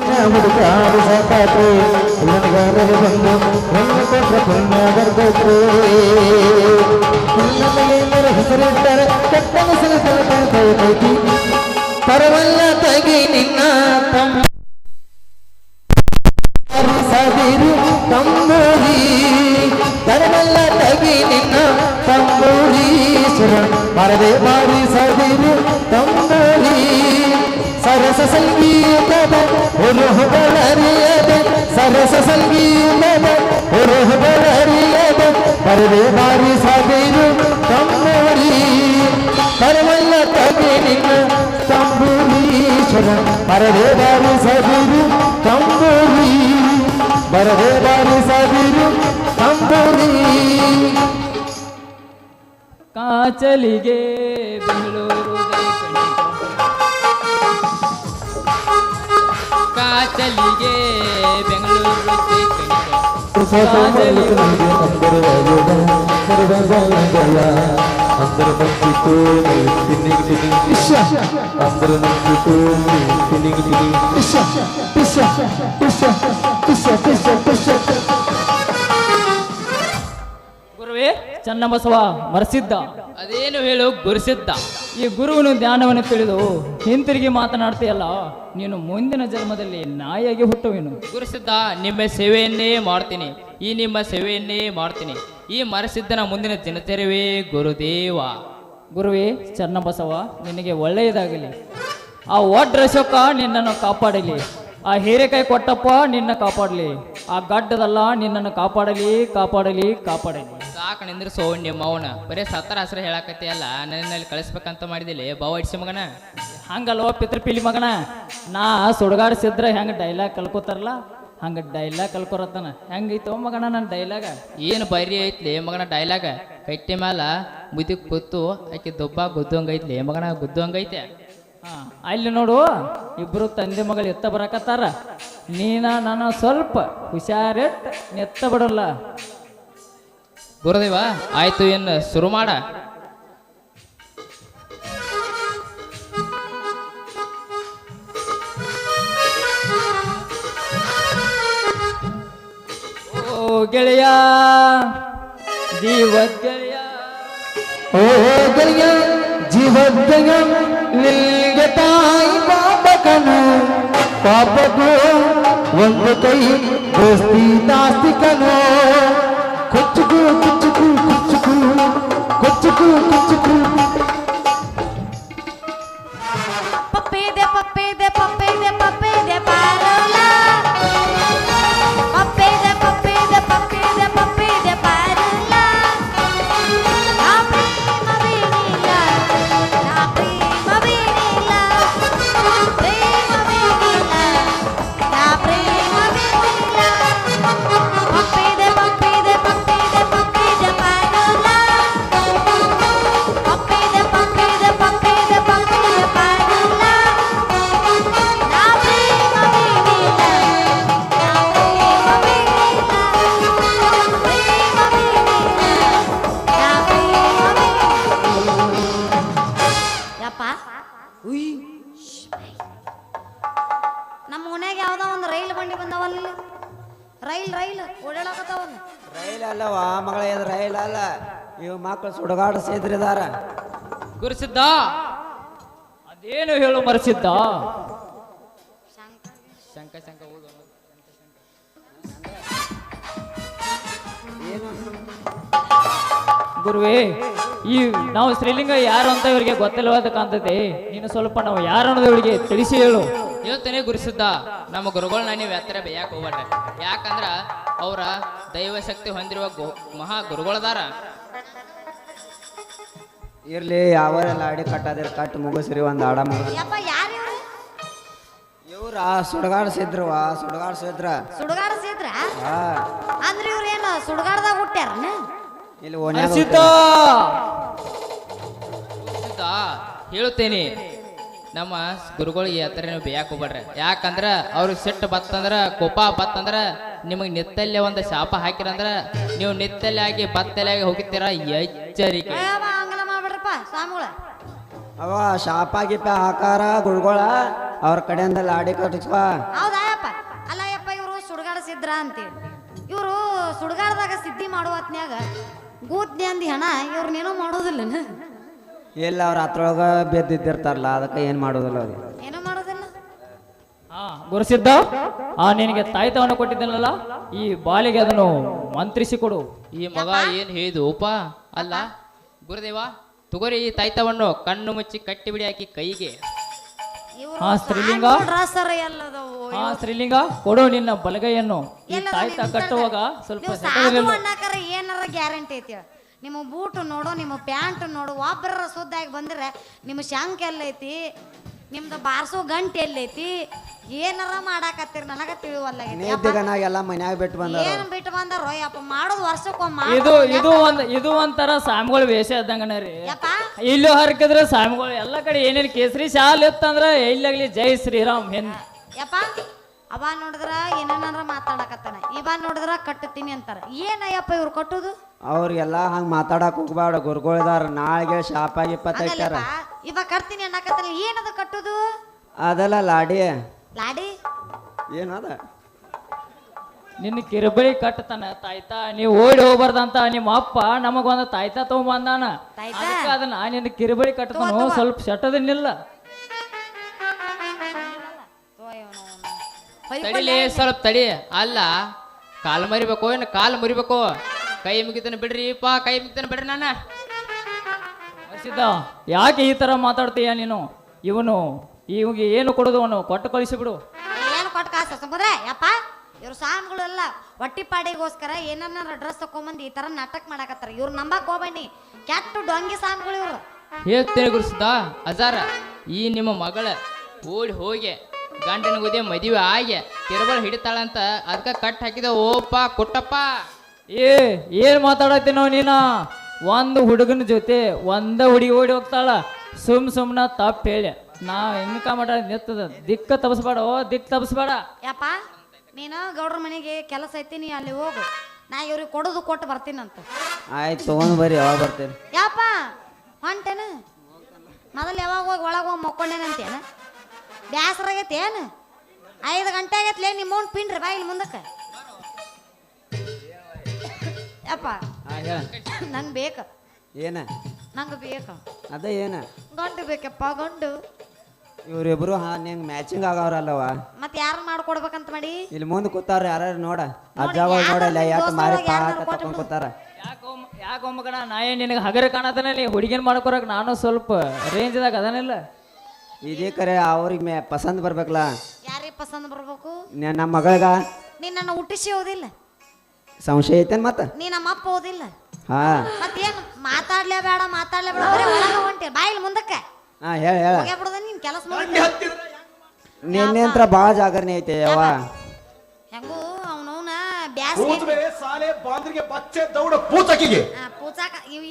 ಪುಣ್ಯ ಹುಡುಕಾಡು ಸಾಕಾತ್ರಿ ನನಗಾರರು ಬಂದು ಹೆಣ್ಣು ಕೊಟ್ಟ ಪುಣ್ಯ ಬರ್ತೈತ್ರಿ ನಮಗೆ ಎಲ್ಲರ ಹೆಸರಿಟ್ಟರೆ ಕೆಟ್ಟ ಹೆಸರು ತಲುಪೈತಿ ಪರವಲ್ಲ ತಗಿ ನಿನ್ನ ತಮ್ಮ ಸದಿರು ತಂಬೂರಿ ತರವಲ್ಲ ತಗಿ ನಿನ್ನ ತಂಬೂರಿ ಸುರ ಮರದೆ ಬಾರಿ ಸದಿರು ತಂಬೂರಿ सरस संगीत रोह बलरिया सरस संगीत रोह बलरिया परवे बारी सबीरु तंबूरी परवल तगिरिन तंबूरीश्वर परवे बारी सबीरु तंबूरी परवे बारी सबीरु तंबूरी कहाँ चली गे बेंगलुरु। का चलिए बेंगलुरु से అందరు నచ్చుతూ తిని తిని అందరు నచ్చుతూ తిని తిని పిస పిస పిస పిస పిస ಚನ್ನಬಸವ ಮರೆಸಿದ್ದ. ಅದೇನು ಹೇಳು ಗುರುಸಿದ್ದ. ಈ ಗುರುವಿನ ಧ್ಯಾನವನ್ನು ತಿಳಿದು ಹಿಂತಿರುಗಿ ಮಾತನಾಡ್ತೀಯಲ್ಲ ನೀನು ಮುಂದಿನ ಜನ್ಮದಲ್ಲಿ ನಾಯಿಯಾಗಿ ಹುಟ್ಟುವೆನು. ಗುರುಸಿದ್ದ ನಿಮ್ಮ ಸೇವೆಯನ್ನೇ ಮಾಡ್ತೀನಿ. ಈ ನಿಮ್ಮ ಸೇವೆಯನ್ನೇ ಮಾಡ್ತೀನಿ. ಈ ಮರಸಿದ್ದನ ಮುಂದಿನ ದಿನಚರವೇ ಗುರುದೇವ. ಗುರುವೇ ಚನ್ನಬಸವ ನಿನಗೆ ಒಳ್ಳೆಯದಾಗಲಿ. ಆ ಒಡ್ರ ಶೋಕ ನಿನ್ನನ್ನು ಕಾಪಾಡಲಿ. ಆ ಹೀರೆಕಾಯಿ ಕೊಟ್ಟಪ್ಪ ನಿನ್ನ ಕಾಪಾಡಲಿ. ಆ ಗಡ್ಡದಲ್ಲ ನಿನ್ನನ್ನು ಕಾಪಾಡಲಿ ಕಾಪಾಡಲಿ ಕಾಪಾಡಲಿ. ಸಾಕು ನಿಂದ್ರಿಸೋ ನಿಮ್ಮ ಮೌನ. ಬರೀ ಸತ್ತರ ಹೆಸರು ಹೇಳಕತ್ತಿ ಅಲ್ಲ, ನನ್ನಲ್ಲಿ ಕಳಿಸ್ಬೇಕಂತ ಮಾಡಿದಿಲ್ಲ. ಬಾವ ಇಡ್ಸಿ ಮಗನ. ಹಂಗಲ್ವ ಪಿತೃಪಿಲಿ ಮಗನ. ನಾ ಸುಡ್ಗಾಡ್ಸಿದ್ರೆ ಹೆಂಗೆ ಡೈಲಾಗ್ ಕಲ್ಕೋತಾರಲ್ಲ? ಹಂಗೆ ಡೈಲಾಗ್ ಕಲ್ಕೊರತ್ತಾನ. ಹೆಂಗೈತೋ ಮಗನ ನನ್ನ ಡೈಲಾಗ ಏನು ಬರಿ ಐತ್ಲಿ ಮಗನ ಡೈಲಾಗ ಕಟ್ಟಿ ಮ್ಯಾಲ ಮುದಿ ಕೂತು ಆಕೆ ದೊಬ್ಬ ಗುದ್ದಂಗೈತ್ಲಿ ಮಗನ, ಗುದ್ದಂಗೈತೆ. ಹಾ, ಅಲ್ಲಿ ನೋಡು, ಇಬ್ರು ತಂದೆ ಮಗಳು ಎತ್ತ ಬರಕತ್ತಾರ. ನೀನ ನಾನು ಸ್ವಲ್ಪ ಹುಷಾರಿಟ್ಟು ಎತ್ತ ಬಿಡಲ್ಲ. ಗುರುದೇವ, ಆಯ್ತು ಏನು ಶುರು ಮಾಡ. ಓ ಗೆಳೆಯ ಜೀವ ಗೆಳೆಯ. ಓ ಗೆಳೆಯ ಜೀವದ್ದಯ ನಿಲ್ಗೆ ತಾಯಿ ಪಾಪಕನು ಪಾಪಕ್ಕೂ ಒಂದು ಕೈ ದೋಸ್ತಿ ನಾಸ್ತಿಕನು Thank you. ಯಪ್ಪ ಉಯ್. ನಮ್ಮ ಮನ್ಯಾಗ ಯಾವ್ದೋ ಒಂದು ರೈಲ್ ಬಂಡಿ ಬಂದವಲ್ಲ ರೈಲ್ ರೈಲ್ ಓಡಾಡಕತ್ತಾವಲ್ಲ ರೈಲ್ ಅಲ್ಲವ ಮಗಳ ಇದು ರೈಲ್ ಅಲ್ಲ. ಇವ ಮಕ್ಕಳು ಸುಡಗಾಡ ಸೇದ್ರಿದಾರ. ಗುರುಸಿದ್ದ? ಅದೇನು ಹೇಳು ಮರೆಸಿದ್ದ? ಶಂಕ ಶಂಕ ಹೋಗು. ಗುರುವೇ ಈ ನಾವು ಶ್ರೀಲಿಂಗ ಯಾರು ಅಂತ ಇವರಿಗೆ ಗೊತ್ತಿಲ್ಲವಾದ ಕಾಣ್ತದೆ. ನೀನು ಸ್ವಲ್ಪ ನಾವು ಯಾರು ಅನ್ನೋದು ಇವರಿಗೆ ತಿಳಿಸಿ ಹೇಳು. ಹೇಳ್ತೇನೆ ಗುರುಸಿದ್ದ ನಮ್ಮ ಗುರುಗಳನ್ನ ನೀವು ಎತ್ತರ ಬೇಯಕ್ಕೆ ಹೋಗ್ಬೇಡ್ರಿ. ಯಾಕಂದ್ರ ಅವರ ದೈವ ಶಕ್ತಿ ಹೊಂದಿರುವ ಗು ಮಹಾ ಗುರುಗಳದಾರ. ಇರ್ಲಿ ಯಾವರೆಲ್ಲ ಆಡಿ ಕಟ್ಟಾದ್ರೆ ಕಟ್ಟು ಮುಗಿಸ್ರಿ ಒಂದು ಆಡ ಮುಗಿಸ್ ಯಪ್ಪ ಯಾರು ಇವ್ರು? ಇವ್ರ ಸುಡುಗಾಡು ಸಿದ್ರವ ಸುಡುಗಾಡು ಸಿದ್ರ. ಸುಡುಗಾಡ ಸೇದ್ರ? ಹಾ. ಅಂದ್ರೆ ಇವ್ರು ಏನು ಸುಡಗಾಡ್ದಾಗ ಹುಟ್ಟ್ಯಾರನ? ಇಲ್ಲಿ ಓಣ್ಯಾಗ ಮರೆಸಿದ್ದ ಗುರುಸಿದ್ದ ಹೇಳ್ತೇನೆ ನಮ್ಮ ಗುರುಗಳಿಗೆ ಹತ್ರ ನೀವು ಬೇಯಕ್ಕೆ ಹೋಗ್ಬೇಡ್ರಿ. ಯಾಕಂದ್ರ ಅವ್ರಿಗೆ ಸಿಟ್ಟು ಬತ್ತಂದ್ರ ಕೋಪ ಬತ್ತಂದ್ರ ನಿಮಗೆ ನಿತ್ತಲ್ಲೇ ಒಂದು ಶಾಪ ಹಾಕಿರಂದ್ರ ನೀವು ನಿತ್ತಲ್ಲೇ ಆಗಿ ಬತ್ತಲ್ಲೇ ಆಗಿ ಹೋಗಿತ್ತೀರ ಎಚ್ಚರಿಕೆ ಅಯ್ಯವ್ವ, ಹಂಗೆಲ್ಲ ಮಾಡ್ಬೇಡ್ರಪ್ಪ ಸ್ವಾಮಿಗಳ ಅವ ಶಾಪ ಗಿಪ್ಪ ಹಾಕಾರ ಗುರುಗಳ ಅವ್ರ ಕಡೆಯಿಂದ ಲಾಡಿ ಕಟ್ಟಿಸ್ವ ಹೌದಾ ಯಪ್ಪ ಸಿದ್ರ ಅಂತೇಳಿ. ಇವರು ಸುಡ್ಗಾಡ್ದಾಗ ಸಿದ್ಧಿ ಮಾಡುವ ಹೊತ್ನ್ಯಾಗ ಗೂತ್ನಿ ಅಂದಿ ಹಣ ಇವ್ರನ್ನೇನೋ ಮಾಡೋದಿಲ್ಲ ಎಲ್ಲ ಅವ್ರ ಹತ್ರೊಳಗ ಬೆದ್ದಿದ್ದಿರ್ತಾರಲ್ಲ ಅದಕ್ಕೆ ಏನು ಮಾಡೋದಿಲ್ಲ ಅವ್ರಿಗೆ ಏನೋ ಮಾಡೋದಿಲ್ಲ. ಹಾ ಗುರುಸಿದ್ದ ಆ ನಿನಗೆ ತಾಯ್ತವನ್ನು ಕೊಟ್ಟಿದ್ದನಲ್ಲ ಈ ಬಾಲಿಗೆ ಅದನ್ನು ಮಂತ್ರಿಸಿ ಕೊಡು. ಈ ಮಗ ಏನ್ ಹೇಳಿದು ಉಪ ಅಲ್ಲ? ಗುರುದೇವ ತಗೋರಿ ಈ ತಾಯ್ತವನ್ನು ಕಣ್ಣು ಮುಚ್ಚಿ ಕಟ್ಟಿ ಬಿಡಿ ಹಾಕಿ ಕೈಗೆ ಹಾ, ಸ್ತ್ರೀಲಿಂಗ? ಡ್ರೆಸ್ಸರ ಎಲ್ಲದವು ಹಾ ಸ್ತ್ರೀಲಿಂಗ ಕೊಡು ನಿನ್ನ ಬಲಗೈಯನ್ನು. ಈ ತಾಯ್ತ ಕಟ್ಟುವಾಗ ನೀವು ಸ್ವಲ್ಪ ಸಾಧು ಏನಾರ ಗ್ಯಾರಂಟಿ ಐತಿ ನಿಮ್ಮ ಬೂಟ್ ನೋಡು ನಿಮ್ಮ ಪ್ಯಾಂಟ್ ನೋಡು ಒಬ್ಬರ ಸುದ್ದಾಗಿ ಬಂದ್ರೆ ನಿಮ್ಮ ಶಂಕ್ ಎಲ್ಲೈತಿ ನಿಮ್ದು ಬಾರ್ಸೋ ಗಂಟೆ ಎಲ್ಲೈತಿ ಏನಾರ ಮಾಡಾಕತ್ತೀರಿ ನನಗ ತಿಳಿವಲ್ಲ ಎಲ್ಲ ಮನ್ಯಾಗ ಬಿಟ್ಟು ಬಂದಾರ. ಏನ್ ಬಿಟ್ಟು ಬಂದಾರೋ ಯಪ್ಪ ಮಾಡೋದು ವರ್ಷಕ್ಕೊಮ್ಮ ಇದು ಇದು ಒಂದ್ ಇದು ಒಂಥರ ಸ್ವಾಮಿಗಳು ವೇಷ ಇದ್ದಂಗನ ರೀ. ಯಪ್ಪ. ಇಲ್ಲೂ ಹರ್ಕಿದ್ರೆ ಸ್ವಾಮಿಗಳು ಎಲ್ಲ ಕಡೆ ಏನೇನು ಕೇಸರಿ ಶಾಲ್ ಇತ್ತಂದ್ರ ಇಲ್ಲಾಗ್ಲಿ ಜೈ ಶ್ರೀರಾಮ್ ಹೆನ್ ಯಪ್ಪ ಅವ ನೋಡಿದ್ರ ಏನೇನಾರ ಮಾತಾಡಕತ್ತಾನ. ಇವ ನೋಡಿದ್ರ ಕಟ್ಟತೀನಿ ಅಂತಾರ. ಏನಯ್ಯಪ್ಪ ಇವ್ರು ಕಟ್ಟುದು? ಅವ್ರಿಗೆಲ್ಲ ಹಂಗ ಮಾತಾಡಕ್ ಹೋಗ್ಬಾರ್ದು ಗುರುಗಳಿದಾರ. ನಾಳೆಗೆ ಶಾಪ ತೆಗ್ತಾರ ಹಂಗಲ್ಲಪ್ಪ ಇವ ಕಟ್ತೀನಿ ಅನ್ನಕತ್ತಾನ. ಏನದು ಕಟ್ಟುದು? ಅದಲ್ಲ ಲಾಡಿ. ಲಾಡಿ? ಏನದ? ನಿನ್ನ ಕಿರುಬಳಿ ಕಟ್ಟತಾನ ತಾಯ್ತ. ನೀವು ಓಡಿ ಹೋಗ್ಬಾರ್ದಂತ ನಿಮ್ಮ ಅಪ್ಪ ನಮಗೊಂದು ತಾಯ್ತ ತಗೊಂಬಂದಾನ. ತಾಯ್ತ? ಅದನ್ನ ನಿನ್ನ ಕಿರುಬಳಿ ತಗೋ. ಸ್ವಲ್ಪ ಸೆಟದನ್ನಿಲ್ಲ ತಡಿಲಿ ಸ್ವಲ್ಪ ತಡಿ. ಅಲ್ಲ ಕಾಲು ಮರಿಬೇಕು ಏನು ಕಾಲು ಮುರಿಬೇಕು? ಕೈ ಮುಗಿತಾನೆ ಪಾ ಕೈ ಮುಗಿತಾನೆ ಬಿಡ್ರಿ ನಾನು. ಹರ್ಷಿದ್ದ ಯಾಕೆ ಈ ತರ ಮಾತಾಡ್ತೀಯ ನೀನು? ಇವನು ಇವಿಗೆ ಏನು ಕೊಡೋದು ಅವನು? ಕೊಟ್ಟು ಕಳಿಸಿಬಿಡು ಏನು ಕೊಟ್ಟು ಕಾಸು? ಸಮುದ್ರ ಯಪ್ಪ ಇವ್ರು ಸ್ವಾಮಿಗಳೆಲ್ಲ ಹೊಟ್ಟಿ ಪಾಡಿಗೋಸ್ಕರ ಏನನ್ನ ಡ್ರೆಸ್ ತಕೊಂಬಂದು ಈ ತರ ನಾಟಕ ಮಾಡಾಕತ್ತಾರ. ಇವ್ರು ನಂಬಕ್ ಹೋಗ್ಬನ್ನಿ ಕೆಟ್ಟ ಡೊಂಗಿ ಇವರು ಇವ್ರು. ಹೇಳ್ತೇನೆ ಗುರುಸುದ ಅಜಾರ ಈ ನಿಮ್ಮ ಮಗಳ ಓಡಿ ಹೋಗಿ ಗಂಡನ ಗುದಿ ಮದುವೆ ಆಗಿ ತಿರುಬಲ್ ಹಿಡಿತಾಳಂತ ಅದಕ್ಕೆ ಕಟ್ ಹಾಕಿದ ಓಪ ಕೊಟ್ಟಪ್ಪ. ಏ ಏನ್ ಮಾತಾಡತ್ತೀನೋ ನೀನ? ಒಂದು ಹುಡುಗನ ಜೊತೆ ಒಂದ ಹುಡುಗಿ ಓಡಿ ಹೋಗ್ತಾಳ. ಸುಮ್ ಸುಮ್ನ ತಪ್ಪು ಹೇಳಿ. ನಾ ಹೆಂಗ ಮಾಡ ನಿತ್ತದ ದಿಕ್ಕ ತಪ್ಪಿಸ್ಬೇಡ ಓ ದಿಕ್ ತಪ್ಪಿಸ್ಬೇಡ ಯಪ್ಪ ನೀನು ಗೌಡ್ರ ಮನೆಗೆ ಕೆಲಸ ಐತಿ ನೀ ಅಲ್ಲಿ ಹೋಗು. ನಾ ಇವ್ರಿಗೆ ಕೊಡೋದು ಕೊಟ್ಟು ಬರ್ತೀನಂತ. ಆಯ್ತು ತಗೊಂಡ್ ಬರ್ರಿ ಯಾವಾಗ ಬರ್ತೇನೆ ಯಪ್ಪ ಹೊಂಟೇನು? ಮೊದಲು ಯಾವಾಗ ಹೋಗಿ ಒಳಗೆ ಹೋಗಿ ಮಕ್ಕೊಂಡೇನಂತೇನ? ಬ್ಯಾಸರ ಆಗೈತಿ ಏನು? ಐದು ಗಂಟೆ ಆಗೈತ್ಲೇ ನಿಮ್ಮ ಪಿಂಡ್ರಿ ಬಾ ಇಲ್ಲಿ ಮುಂದಕ್ಕೆ. ಹೇಳ. ನಂಗೆ ಬೇಕು. ಏನ? ನಂಗೆ ಬೇಕು. ಅದ ಏನ? ಗಂಡು ಬೇಕಪ್ಪ ಗಂಡು. ಇವ್ರಿಬ್ರು ಹಾ ನಿಂಗೆ ಮ್ಯಾಚಿಂಗ್ ಆಗವ್ರಲ್ಲವ ಮತ್ತೆ ಯಾರು ಮಾಡ್ಕೊಡ್ಬೇಕಂತ ಮಾಡಿ? ಇಲ್ಲಿ ಮುಂದೆ ಕೂತಾರ ಯಾರು ನೋಡ. ಅಜ್ಜಾವ ನೋಡಲ್ಲ ಯಾಕೆ ಮಾರಿ ಪಾಕ ತಕೊಂಡ್ ಕೂತಾರ? ಯಾಕೆ ಯಾಕೋ ಮಗನ ನಾ ಏನ್ ನಿನಗೆ ಹಗರ ಕಾಣತನ ನೀ ಹುಡುಗಿನ ಮಾಡ್ಕೊರಕ್ ನಾನು ಸ್ವಲ್ಪ ರೇಂಜ್ದಾಗ ಅದನಿಲ್ಲ. ಇದೇ ಕರೆ ಅವ್ರಿಗೆ ಮೇ ಪಸಂದ್ ಬರ್ಬೇಕಲ್ಲ? ಯಾರಿಗೆ ಪಸಂದ್ ಬರ್ಬೇಕು? ನೆ- ನಮ್ಮ ಮಗಳಗ? ನೀ ನನ್ನ ಹುಟ್ಟಿಸಿ ಓದಿಲ್ಲ. ಸಂಶಯ ಐತೇನ್ ಮತ್ತ? ನೀ ನಮ್ಮ ಅಪ್ಪ ಓದಿಲ್ಲ. ಹಾ. ಮತ್ತೇನು ಮಾತಾಡ್ಲೇ ಬೇಡ ಮಾತಾಡ್ಲೇ ಬೇಡ ಬರೀ ಒಳಗೆ ಹೊಂಟಿ. ಬಾಯಿಲ್ ಮುಂದಕ್ಕೆ. ಹಾ ಹೇಳ ಹೇಳ. ಹೋಗ್ಯಾ ಬಿಡೋದ ನಿನ್ ಕೆಲಸ ಮುಗಿತು ನಿನ್ನೆ ಭಾಳ ಜಾಗರಣೆ ಐತೆ ಯವ್ವ. ಹೆಂಗೂ ಅವನವನ ಬ್ಯಾಸ್ಗೆ ಸಾಲೆ ಬಾಂದ್ರಿಗೆ ಬಚ್ಚೆ ದೌಡ ಪೂತಕಿಗೆ ಪೂಜಾಕ ಇವ್